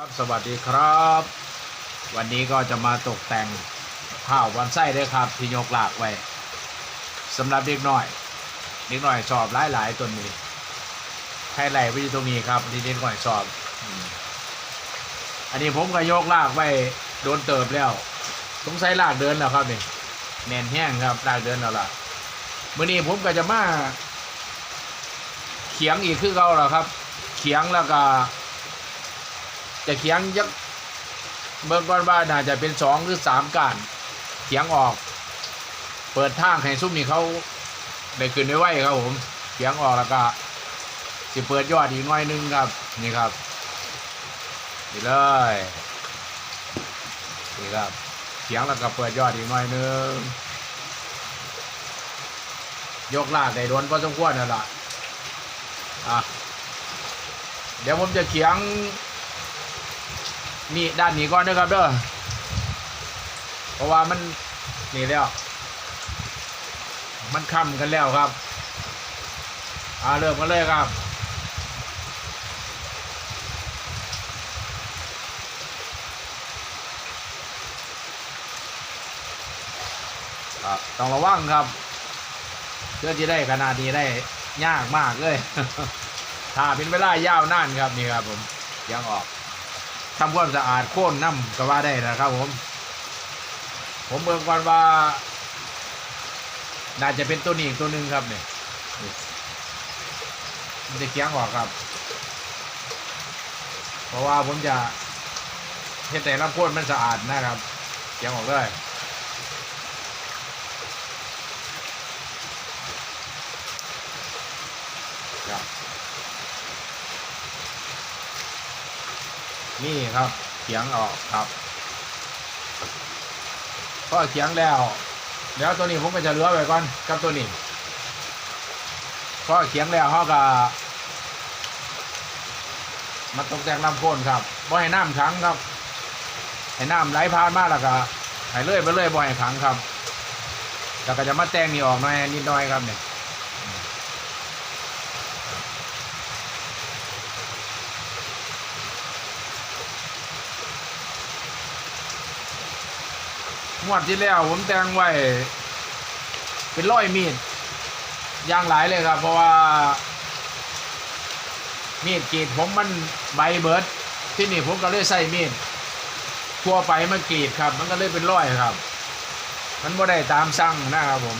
ครับสวัสดีครับ วันนี้ก็จะมาตกแต่งข้าววันไส้ด้วยครับที่ยกหลากไว้สำหรับเด็กน้อยเด็กน้อยชอบหลายหลายตัวนี้ให้ไหลไปอยู่ตรงนี้ครับที่เด็กน้อยชอบอันนี้ผมก็ยกลากไว้โดนเติบแล้วสงสัยลากเดินแล้วครับนี่แน่นแห้งครับลากเดินแล้วล่ะเมื่อนี้ผมก็จะมาเขียงอีกคือเขาแล้วครับ เขียงแล้วก็ จะเขียงยักเบิ่งก่อนว่าน่าจะเป็นสองหรือสามการเขียงออก เปิดทางให้ซุ้มนี่เขาได้ขึ้นได้ไวครับผมเขียงออกแล้วก็สิเปิดยอดอีกหน่อยนึงครับ นี่ครับนี่เลยนี่ครับเขียงแล้วก็เปิดยอดอีกหน่อยนึงยกลากได้โดนพอสมควรนั่นแหละอะเดี๋ยวผมจะเขียง นี่ด้านนี้ก่อนนะครับเด้อเพราะว่ามันนี่แล้ว มันค่ำกันแล้วครับอ่าเริ่มกันเลยครับครับต้องระวังครับเพื่อจะได้ขนาดนี้ได้ยากมากเลย ถ้าเป็นเวลายาวนานครับนี่ครับผมยังออก ทำความสะอาดโค่นน้ำก็ว่าได้นะครับผม ผมเบิ่งก่อนว่า น่าจะเป็นตัวนี้อีกตัวหนึ่งครับเนี่ยมันจะเคียงออกครับ เพราะว่าผมจะเห็นแต่ลำโพนมันสะอาดนะครับเคียงออกเลยครับ นี่ครับเขียงออกครับพอเขียงแล้วเดี๋ยวตัวนี้ผมก็จะเลือไว้ก่อนกับตัวนี้พอเขียงแล้วเขาก็มาตกแต่งลำโพนครับบ่ให้น้ำขังครับให้น้ำไหลผ่านมาแล้วก็ให้เลื่อยไปเรื่อยบ่ให้ขังครับแล้วก็จะมาแต่งนี่ออกหน่อยนิดหน่อยครับเนี่ย งวดที่แล้วผมแต่งไว้ เป็นร้อยมีดยางหลายเลยครับ เพราะว่า มีดกรีดผมมันใบเบิดที่นี่ผมก็เลยใส่มีดทั่วไปมันกรีดครับ มันก็เลยเป็นร้อยครับ มันไม่ได้ตามสั่งนะครับผม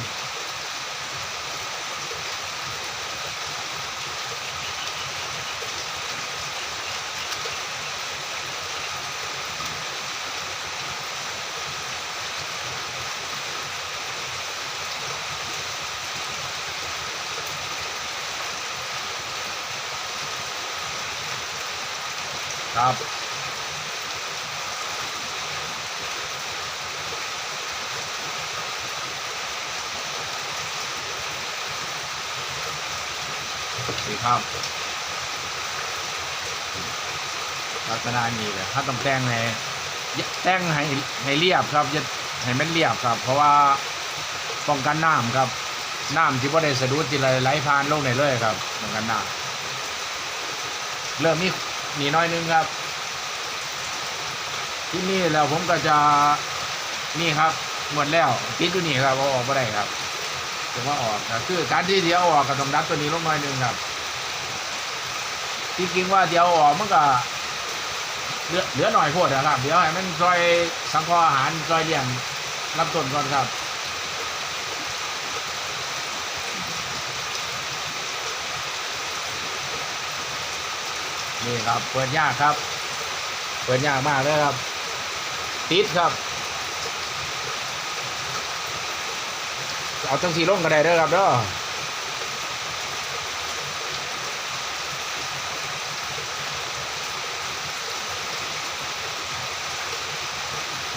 ครับนี่ครับลักษณะนี้เลยถ้าต้องแต่งให้แต่งให้ให้เรียบครับจะให้มันเรียบครับ เพราะว่าป้องกันน้ำครับน้ำที่ว่าได้สะดุดที่ไหลผ่านลงในเลยครับป้องกันน้ำเริ่มมี มีน้อยนึงครับ ที่นี่แล้วผมก็จะนี่ครับหมดแล้วติดอยู่นี่ครับเอาออกไม่ได้ครับถึงว่าออกก็คือการที่เดียวอออกก็ต้องดัดตัวนี้ลงหน่อยนึงครับที่จริงว่าเดียวออกมันก็เหลือเหลือหน่อยโพดนะครับ เดี๋ยวให้มันซอยสังเคราะห์อาหารซอยเลี้ยงลำต้นก่อนครับ นี่ครับ เปิดยากครับ เปิดยากมากเลยครับ ติดครับ เอาจังสีลงก็ได้เด้อครับเด้อ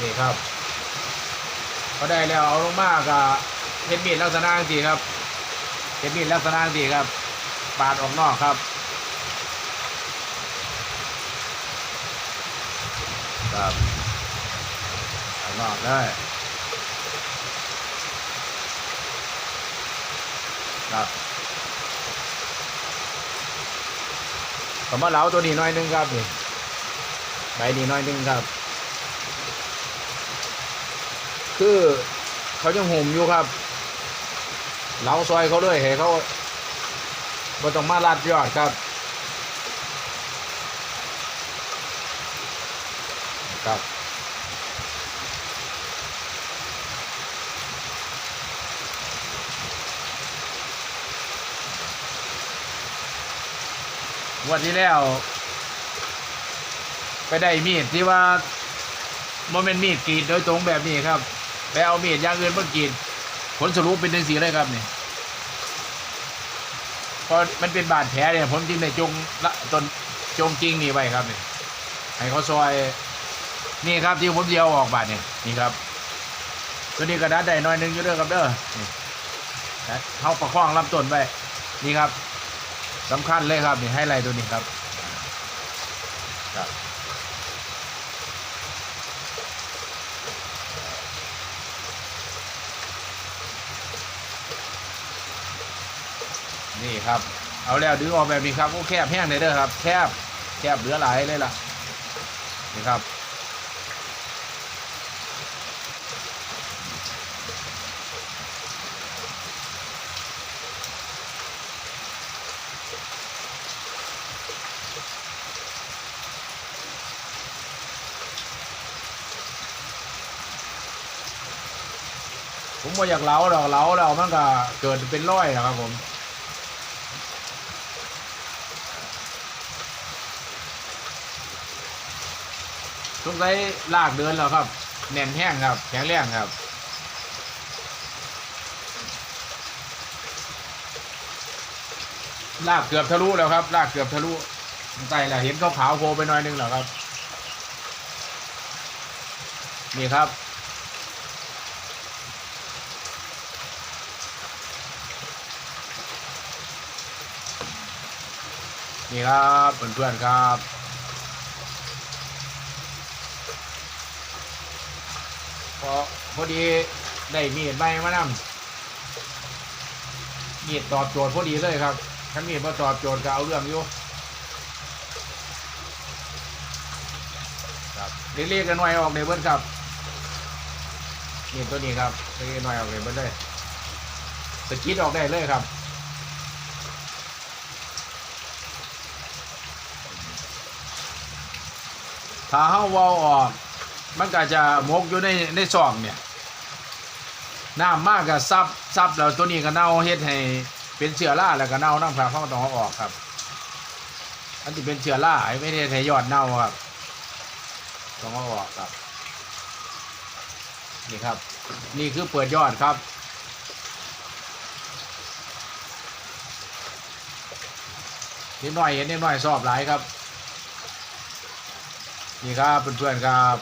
นี่ครับพอได้แล้วเอาลงมากกับเห็ดมีดลักษณะสีครับเห็ดมีดลักษณะสีครับ ปาดออกนอกครับ ครับข้างนอกได้ครับก็มาเหลาตัวนี้หน่อยนึงครับนี่ใบนี้น้อยหนึงครับ คือเขายังห่มอยู่ครับเหลาซอยเขาด้วยให้เขาบ่ต้องมาลัดยอดครับ ครับวันที่แล้ว ไปได้มีดที่ว่าโมเมนมีดกรีดโดยตรงแบบนี้ครับไปเอามีดยางอื่นมากรีดผลสรุปเป็นจังสีเลยครับนี่พอมันเป็นบาดแผลเนี่ยผมจึงได้จงละตนจงจริงนี่ไว้ครับนี่ให้เขาซอย นี่ครับที่ผมเดียวออกบาดเนี่ยนี่ครับตัวนี้กระดาษได้น้อยหนึงอยู่เด้อครับเด้อนี่นะเขาประคองลำต้นไว้นี่ครับสำคัญเลยครับนี่ให้ไรตัวนี้ครับครับนี่ครับ เอาแล้วดึงออกแบบนี้ครับโอ้แคบแห้งเลยเด้อครับ แคบแคบเหลือหลายเลยล่ะนี่ครับ ผมว่าอยากเล้าดอกเล้าแล้วมันก็เกิดเป็นร้อยนะครับผมสงสัยลากเดินแล้วครับ แน่นแห้งครับ แข็งแรงครับลากเกือบทะลุแล้วครับลากเกือบทะลุใต้แล้วเห็นขาวๆโผล่ไปหน่อยนึงแล้วครับ นี่ครับ นี่ครับเพื่อนๆครับ พอพอดีได้มีดใบมานำมีดตอบโจทย์พอดีเลยครับถ้ามีดมาตอบโจทย์ก็เอาเรื่องอยู่ครับเรียกกันหน่อยออกในเบิ้ลครับมีดตัวนี้ครับเรียกหน่อยออกในเบิ้ลเลยสกิดออกได้เลยครับ ถ้าเฮาเว้าออก มันก็จะหมกอยู่ในในซองเนี่ยน้ำมากก็ซับซับแล้วตัวนี้ก็เน่าเฮ็ดให้เป็นเชื้อราแล้วก็เน่าน้ำครับเขาต้องเอาออกครับ อันที่เป็นเชื้อราไอ้ไม่ได้ให้ยอดเน่าครับต้องเอาออกครับ นี่ครับ นี่คือเปิดยอดครับนิดหน่อยเห็นนิดหน่อยสอบหลายครับ นี่ครับเพื่อนๆครับ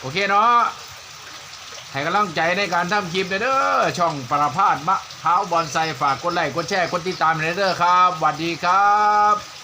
โอเคเนาะให้กำลังใจในการทำคลิปเด้อช่องประพาสมะเท้าวบอลไซฝากกดไลค์กดแชร์กดติดตามเด้อครับสวัสดีครับ